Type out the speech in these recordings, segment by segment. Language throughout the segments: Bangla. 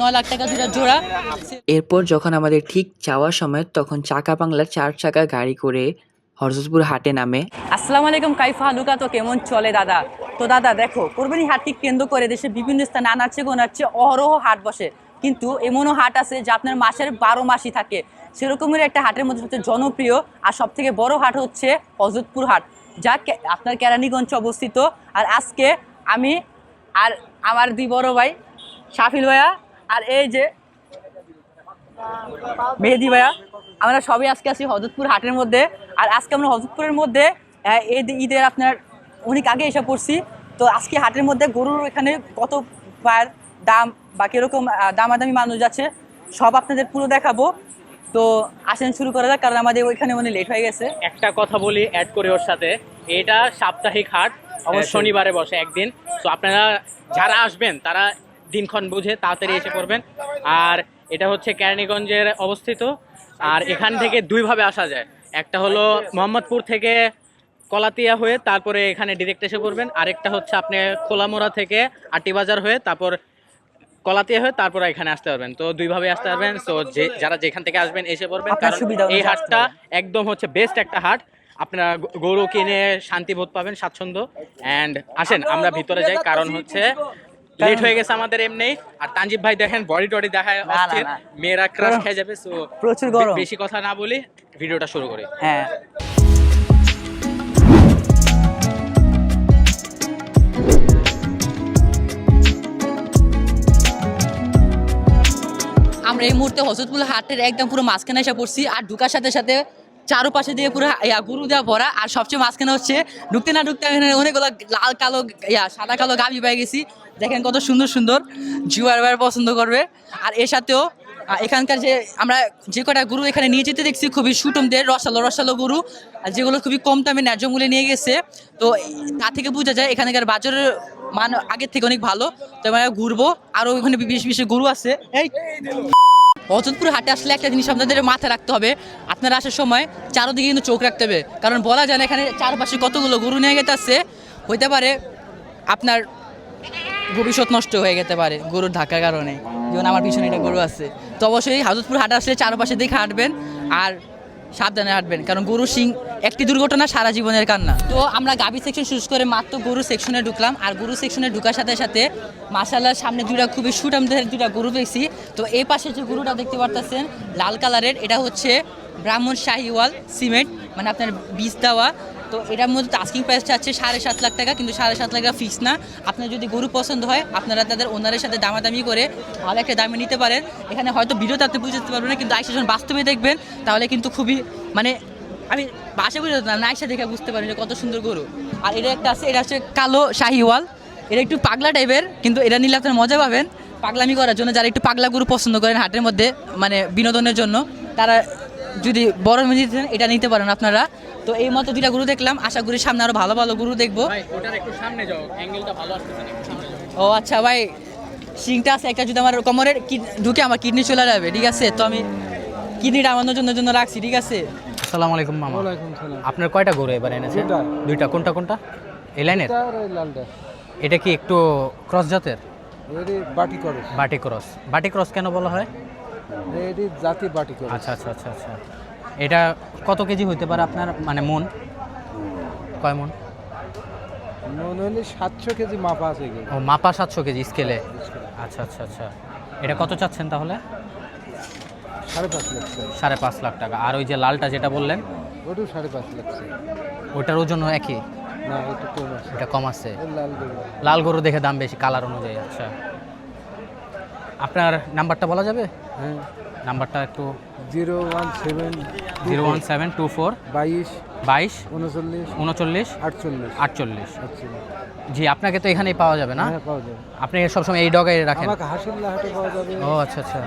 নয় লাখ টাকা দুটা জোড়া। এরপর যখন আমাদের ঠিক যাওয়ার সময় তখন চাকা বাংলার চার চাকা গাড়ি করে হরজতপুর হাটে নামে। আসসালামু আলাইকুম কাইফা হালুকা। তো কেমন চলে দাদা? তো দাদা দেখো কোরবানি হাটকে কেন্দ্র করে দেশে বিভিন্ন স্থানে আনাচ্ছে গোনাচ্ছে অহরহ হাট বসে। কিন্তু এমনও হাট আছে যা আপনার মাসের বারো মাসই থাকে। সেরকমের একটা হাটের মধ্যে হচ্ছে জনপ্রিয় আর সব থেকে বড় হাট হচ্ছে হজরতপুর হাট যা আপনার কেরানীগঞ্জে অবস্থিত। আর আজকে আমি আর আমার দুই বড় ভাই শাফিল ভাইয়া আর এই যে মেহেদি ভাইয়া আমরা সবাই আজকে আছি হজরতপুর হাটের মধ্যে। আর আজকে আমরা হজরতপুরের মধ্যে ঈদের আপনার অনেক আগে এসে পড়ছি। তো আজকে হাটের মধ্যে গরুর এখানে কত বার দাম বা কীরকম দামাদামি মানুষ যাচ্ছে সব আপনাদের পুরো দেখাবো। তো আসেন শুরু করা যাক কারণ আমাদের ওইখানে মানে লেট হয়ে গেছে। একটা কথা বলি অ্যাড করে ওর সাথে। এটা সাপ্তাহিক হাট অবশ্যই। শনিবারে বসে একদিন। তো আপনারা যারা আসবেন তারা দিনক্ষণ বুঝে তাড়াতাড়ি এসে পড়বেন। আর এটা হচ্ছে কেরানীগঞ্জের অবস্থিত। আর এখান থেকে দুইভাবে আসা যায়। একটা হলো মোহাম্মদপুর থেকে কলাতিয়া হয়ে তারপরে এখানে ডিরেক্ট এসে পড়বেন। আরেকটা হচ্ছে আপনি খোলামোড়া থেকে আটিবাজার হয়ে তারপর কলাতিয়া হয়ে তারপর এখানে আসতে পারবেন। তো দুইভাবে আসতে পারবেন। তো যে যারা যেখান থেকে আসবেন এসে পড়বেন। কারণ এই হাটটা একদম হচ্ছে বেস্ট একটা হাট। আপনারা গরু কিনে শান্তিবোধ পাবেন স্বাচ্ছন্দ্য। অ্যান্ড আসেন আমরা ভিতরে যাই। কারণ হচ্ছে লেট হয়ে গেছে আমাদের এমনি। আর তানজিব ভাই দেখেন বডি টডি দেখায় অস্থির। মেয়েরা ক্রাশ খেয়ে যাবে সো প্রচুর গরম। বেশি কথা না বলি ভিডিওটা শুরু করি। হ্যাঁ। আমরা এই মুহূর্তে হজরতপুর হাটের একদম পুরো মাঝখানে এসে পড়ছি আর ঢুকার সাথে সাথে চারোপাশে দিয়ে পুরো, ইয়া, গরু দেওয়া ভরা। আর সবচেয়ে মাঝখানে হচ্ছে, ঢুকতে না ঢুকতে এখানে অনেকগুলো লাল, কালো, ইয়া, সাদা, কালো গাভি পেয়ে গেছি। দেখেন কত সুন্দর সুন্দর। জুয়ার বার পছন্দ করবে। আর এর সাথেও এখানকার যে আমরা যে কটা গরু এখানে নিয়ে যেতে দেখছি, খুবই সুটমদের, রসালো রসালো গরু। আর যেগুলো খুবই কম দামে ন্যায্য মূল্যে নিয়ে গেছে। তো তা থেকে বোঝা যায়, এখানকার বাজারের মান আগের থেকে অনেক ভালো। তো আমরা ঘুরবো। আরও ওখানে বিশেষ বিশেষ গরু আছে। এই অযোধপুর হাটে আসলে একটা জিনিস আপনাদের মাথায় রাখতে হবে। আপনারা আসার সময় চারোদিকে কিন্তু চোখ রাখতে হবে। কারণ বলা যায় না এখানে চারপাশে কতগুলো গরু নিয়ে গেতে আসছে হইতে পারে আপনার ভবিষ্যৎ নষ্ট হয়ে যেতে পারে গরুর ধাক্কার কারণে। যেমন আমার পিছনে একটা গরু আছে। তো অবশ্যই হাজতপুর হাট আসলে চারপাশে দেখে হাঁটবেন। আর সাবধানে হাঁটবেন, কারণ গরু সিং একটি দুর্ঘটনা সারা জীবনের কান্না। তো আমরা গাভি সেকশন শুরু করে মাত্র গরু সেকশনে ঢুকলাম, আর গরু সেকশনে ঢুকার সাথে সাথে মাসাল্লার সামনে দুটা খুবই সুটামদের দুটা গরু পেয়েছি তো এই পাশে যে গরুটা দেখতে পারতেছেন, লাল কালারের এটা হচ্ছে ব্রাহ্মণ শাহিওয়াল সিমেন্ট মানে আপনার বীজ দেওয়া। তো এটার মধ্যে টাস্কিং প্রাইসটা আছে সাড়ে সাত লাখ টাকা, কিন্তু সাড়ে সাত লাখ টাকা ফিক্স না। আপনার যদি গরু পছন্দ হয়, আপনারা তাদের ওনারের সাথে দামাদামি করে ভালো একটা দামে নিতে পারেন। এখানে হয়তো ভিডিওতে আপনি বুঝতে পারবেন না, কিন্তু আইসা যখন বাস্তবে দেখবেন, তাহলে কিন্তু খুবই মানে আমি বাসা পারতাম না আইসা দেখে বুঝতে পারেন যে কত সুন্দর গরু। আর এটা একটা আছে, এটা হচ্ছে কালো শাহিওয়াল। এটা একটু পাগলা টাইপের কিন্তু এটা নিলে আপনার মজা পাবেন। পাগলামি করার জন্য যারা একটু পাগলা গরু পছন্দ করেন হাটের মধ্যে মানে বিনোদনের জন্য, তারা যদি বড় নিতে চান, এটা নিতে পারেন আপনারা। তো এই মতো দুইটা গুরু দেখলাম। আশা করি সামনে আরও ভালো ভালো গুরু দেখব। ভাই ওটার একটু সামনে যাও। অ্যাঙ্গেলটা ভালো আসতেছে না, একটু সামনে যাও। ও আচ্ছা ভাই সিংটা আছে একটা যদি আমার কোমরের ঢুকে আমার কিডনি চলে যাবে ঠিক আছে? তো আমি কিডনিটা আমাদের জন্য জন্য রাখছি ঠিক আছে? আসসালামু আলাইকুম মামা। আপনার কয়টা গরু এবার এনেছেন? দুইটা। কোনটা কোনটা? এই লাইনের? এটা কি একটু ক্রস জাতের? বাটি করে বাটি ক্রস বাটি ক্রস কেন বলা হয়? এটি জাতি বাটি করে। আচ্ছা আচ্ছা আচ্ছা আচ্ছা। এটা কত কেজি হইতে পারে আপনার? মানে মন? কয় মন? মনে হলে সাতশো কেজি মাপা আছে ও মাপা সাতশো কেজি স্কেলে? আচ্ছা আচ্ছা আচ্ছা। এটা কত চাচ্ছেন তাহলে? সাড়ে পাঁচ লাখ সাড়ে পাঁচ লাখ টাকা। আর ওই যে লালটা যেটা বললেন? ওটাও সাড়ে পাঁচ লাখ ওটার ওজন একই? না এটা কম আছে। এটা কম আছে। লাল গরু দেখে দাম বেশি কালার অনুযায়ী আচ্ছা। আপনার নাম্বারটা বলা যাবে? হ্যাঁ। নাম্বারটা একটু zero one seven zero one seven two four. বাইশ। বাইশ। উনচল্লিশ। উনচল্লিশ। আটচল্লিশ। আটচল্লিশ। জি আপনাকে তো এখানেই পাওয়া যাবে না? হ্যাঁ পাওয়া যাবে। আপনি সবসময় এই ডগায় রাখেন। আমাকে হাসিল্লা হাটে পাওয়া যাবে। ও আচ্ছা আচ্ছা।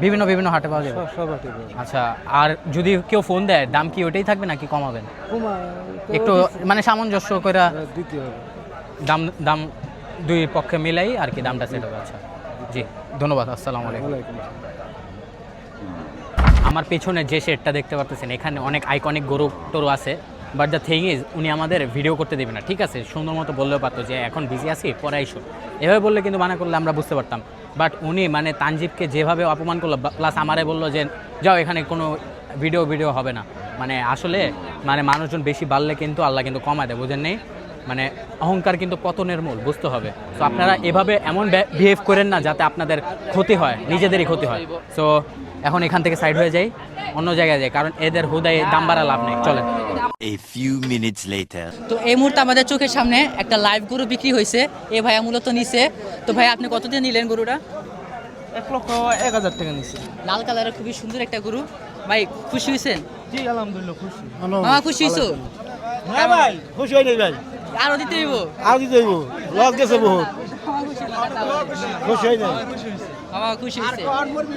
বিভিন্ন বিভিন্ন হাটে পাওয়া যাবে। সব সব হাটে আচ্ছা আর যদি কেউ ফোন দেয় দাম কি ওইটাই থাকবে নাকি কমাবেন? একটু মানে সামঞ্জস্য করে দিতে হবে। দাম দাম দুই পক্ষে মিলাই আর কি দামটা সেট হবে। আচ্ছা। জি। ধন্যবাদ আসসালামু আলাইকুম। আমার পেছনে যে শেডটা দেখতে পারতেছেন এখানে অনেক আইকনিক গরু টরু আছে বাট দ্য থিং ইজ উনি আমাদের ভিডিও করতে দেবে না ঠিক আছে? সুন্দর মতো বললেও পারতো যে এখন বিজি আছি পরে আইসো। এভাবে বললে কিন্তু মানা করলে আমরা বুঝতে পারতাম। বাট উনি মানে তানজিবকে যেভাবে অপমান করল প্লাস আমারে বলল যে যাও এখানে কোনো ভিডিও ভিডিও হবে না। মানে আসলে মানে মানুষজন বেশি বাড়লে কিন্তু আল্লাহ কিন্তু কমায় দেয় বুঝেন নেই মানে অহংকার কিন্তু পতনের মূল বুঝতে হবে। তো আপনারা এভাবে এমন বিহেভ করেন না যাতে আপনাদের ক্ষতি হয় নিজেদেরই ক্ষতি হয়। সো এখন এখান থেকে সাইড হয়ে যাই অন্য জায়গায় যাই কারণ এদের হুদায় দাম বাড়া লাভ নেই। চলেন। A few minutes later. তো এই মুহূর্তে আমাদের চোখের সামনে একটা লাইভ গরু বিক্রি হয়েছে এ ভাইয়া মূলত নিছে। তো ভাই আপনি কত দিয়ে নিলেন গরুটা? এক লক্ষ এক হাজার টাকা নিচ্ছে লাল কালারের খুবই সুন্দর একটা গরু। ভাই খুশি হয়েছেন? জি আলহামদুলিল্লাহ খুশি। মামা খুশি হয়েছো? হ্যাঁ ভাই খুশি হয়নি ভাই। আরও দিতে হইব? আর দিতে হইব। লস গেছে বহুত। খুশি হয় মামা খুশি হয়েছে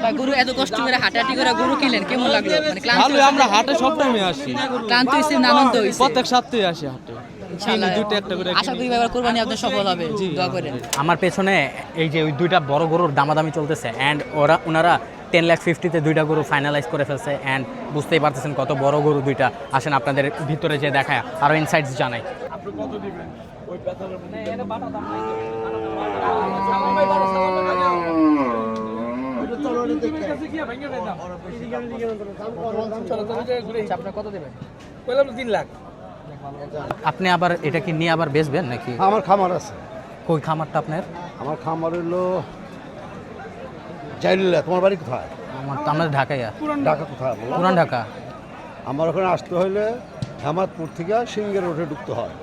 ভাই গরু এত কষ্ট করে হাঁটাহাঁটি করে গরু কিনলেন কেমন লাগল? মানে ক্লান্ত ভালো আমরা হাটে সব টাইমে আসি। ক্লান্ত হয়েছে আনন্দ হয়েছে? প্রত্যেক সপ্তাহে আসি হাটে। ইনশাআল্লাহ। দুটো একটা করে আশা করি এবার কোরবানি আপনার সফল হবে। দোয়া করেন। আমার পেছনে এই যে ওই দুইটা বড় গরুর দামাদামি চলতেছে অ্যান্ড ওরা ওনারা টেন লাখ ফিফটিতে দুইটা গরু ফাইনালাইজ করে ফেলছে অ্যান্ড বুঝতেই পারতেছেন কত বড় গরু দুইটা। আসেন আপনাদের ভিতরে যে দেখায় আরও ইনসাইটস জানাই। আপনার কত দেবেন? বললাম তিন লাখ। আপনি আবার এটা কি নিয়ে আবার বেচবেন নাকি? আমার খামার আছে। কই খামারটা আপনার? আমার খামার হলো জাইলিল্লা তোমার বাড়ি কোথায়? আমার তো আমাদের ঢাকাইয়া। ঢাকা কোথায়? বলো পুরান ঢাকা। আমার ওখানে আসতে হলে হেমাদপুর থেকে সিঙ্গের রোডে ঢুকতে হয়।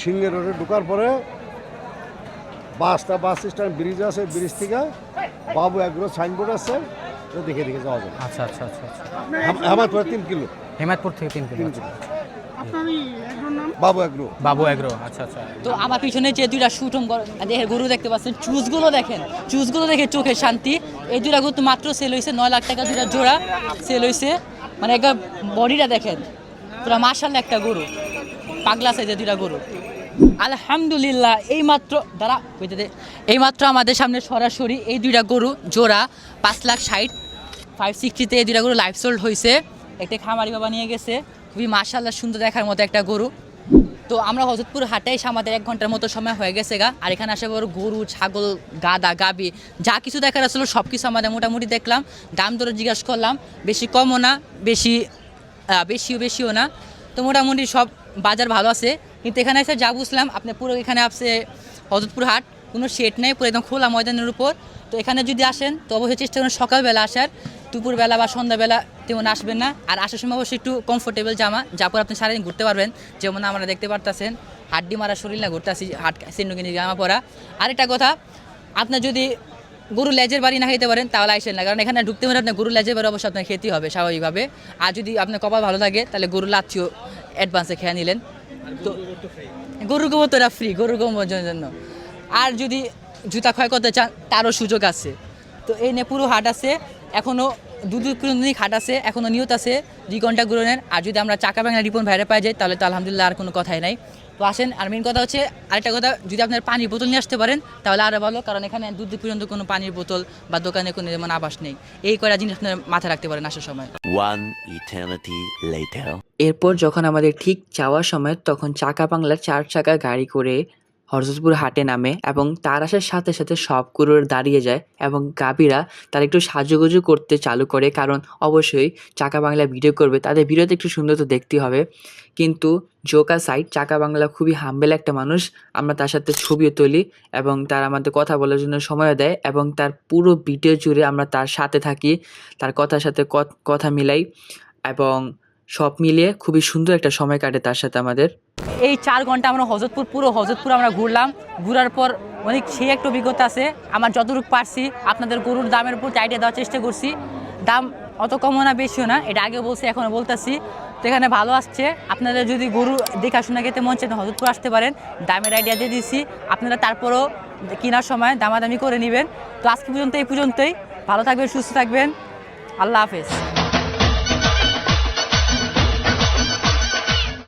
সিঙ্গের রোডে ঢুকার পরে বাসটা বাস স্ট্যান্ড ব্রিজ আছে ব্রিজ থেকে বাবু এগ্রো সাইনবোর্ড আছে দেখে দেখে যাওয়া যাবে। আচ্ছা আচ্ছা আচ্ছা আচ্ছা। হেম- তিন কিলো। হেমায়তপুর থেকে তিন কিলো আচ্ছা। বাবু এগ্রো বাবু এগ্রো আচ্ছা আচ্ছা। তো আমার পিছনে যে দুইটা সুটম দেহের গরু দেখতে পাচ্ছেন চুজগুলো দেখেন। চুজগুলো দেখে চোখের শান্তি। এই দুইটা গরু তো মাত্র সেল হয়েছে নয় লাখ টাকা দুইটা জোড়া সেল হয়েছে। মানে একবার বডিটা দেখেন। পুরো মার্শাল একটা গরু। পাগলা সাইজের দুইটা গরু। আলহামদুলিল্লাহ এই মাত্র দাঁড়া, কইতে দে। এই মাত্র আমাদের সামনে সরাসরি এই দুইটা গরু জোড়া পাঁচ লাখ ষাট ফাইভ সিক্সটিতে এই দুইটা গরু লাইফ সোল্ড হয়েছে একটা খামারি বাবা নিয়ে গেছে। খুবই মার্শাল্লাহ সুন্দর দেখার মতো একটা গরু। তো আমরা হজরতপুর হাটে এসে আমাদের এক ঘণ্টার মতো সময় হয়ে গেছে গা। আর এখানে আসে বড় গরু, ছাগল গাদা গাবি যা কিছু দেখার আসলে সব কিছু আমাদের মোটামুটি দেখলাম। দাম দরে জিজ্ঞাসা করলাম। বেশি কমও না, বেশি বেশিও বেশিও না। তো মোটামুটি সব বাজার ভালো আছে, কিন্তু এখানে এসে যা বুঝলাম, আপনি পুরো এখানে আসছে হজরতপুর হাট, কোনো শেড নেই, পুরো একদম খোলা ময়দানের উপর। তো এখানে যদি আসেন, তো অবশ্যই চেষ্টা করুন সকালবেলা আসার, দুপুরবেলা বা সন্ধ্যাবেলা তেমন আসবেন না। আর আসার সময় অবশ্যই একটু কমফোর্টেবল জামা, যা পরে আপনি সারাদিন ঘুরতে পারবেন। যেমন আমরা দেখতে পারতেছেন, হাড্ডি মারা শরীর না, ঘুরতে আসি, হাট, সিন্ডুকিনি জামা পরা। আর একটা কথা, আপনার যদি গরু লেজের বাড়ি না খেতে পারেন, তাহলে আসেন না। কারণ এখানে ঢুকতে পারে আপনার গরু লেজের বাড়ি অবশ্যই আপনার খেতে হবে, স্বাভাবিকভাবে। আর যদি আপনার কপাল ভালো থাকে, তাহলে গরু লাচ্ছিও অ্যাডভান্সে খেয়ে নিলেন। তো গরুর গোবর তো ফ্রি গরুর গোবর জন্য আর যদি জুতা ক্ষয় করতে চান, তারও সুযোগ আছে। তো এই নিয়ে পুরো হাট আছে এখনও দু দু কিলোমিটার হাট আছে এখনও নিয়ত আছে, দুই ঘণ্টা ঘুরনের আর যদি আমরা চাকা বাংলা রিপন ভাইরে পাই যাই তাহলে তো আলহামদুলিল্লাহ আর কোনো কথাই নাই। তো আসেন আর মেন কথা হচ্ছে আরেকটা কথা যদি আপনার পানির বোতল নিয়ে আসতে পারেন তাহলে আরও ভালো কারণ এখানে দুধ দূর পর্যন্ত কোনো পানির বোতল বা দোকানে কোনো যেমন আবাস নেই। এই কয়টা জিনিস আপনার মাথায় রাখতে পারেন আসার সময়। One eternity এরপর যখন আমাদের ঠিক যাওয়ার সময় তখন চাকা বাংলার চার চাকা গাড়ি করে হরজতপুর হাটে নামে এবং তার আসার সাথে সাথে সব গরুর দাঁড়িয়ে যায় এবং গাভীরা তারা একটু সাজুগুজু করতে চালু করে কারণ অবশ্যই চাকা বাংলা ভিডিও করবে। তাদের ভিডিওতে একটু সুন্দর তো দেখতে হবে। কিন্তু জোকা সাইড চাকা বাংলা খুবই হাম্বেল একটা মানুষ। আমরা তার সাথে ছবিও তুলি এবং তার আমাদের কথা বলার জন্য সময়ও দেয় এবং তার পুরো ভিডিও জুড়ে আমরা তার সাথে থাকি, তার কথার সাথে কথা মিলাই এবং সব মিলিয়ে খুবই সুন্দর একটা সময় কাটে তার সাথে আমাদের। এই চার ঘণ্টা আমরা হজরতপুর, পুরো হজরতপুর আমরা ঘুরলাম। ঘোরার পর অনেক সেই একটা অভিজ্ঞতা আছে। আমার যতটুকু পারছি, আপনাদের গরুর দামের উপর আইডিয়া দেওয়ার চেষ্টা করছি। দাম অত কমও না, বেশিও না, এটা আগে বলছি, এখনও বলতেছি। তো এখানে ভালো আসছে। আপনারা যদি গরু দেখাশোনা খেতে মন চায় হজরতপুর আসতে পারেন। দামের আইডিয়া দিয়ে দিচ্ছি আপনারা তারপরও কেনার সময় দামাদামি করে নেবেন। তো আজকে পর্যন্ত, এই পর্যন্তই। ভালো থাকবেন, সুস্থ থাকবেন। আল্লাহ হাফেজ।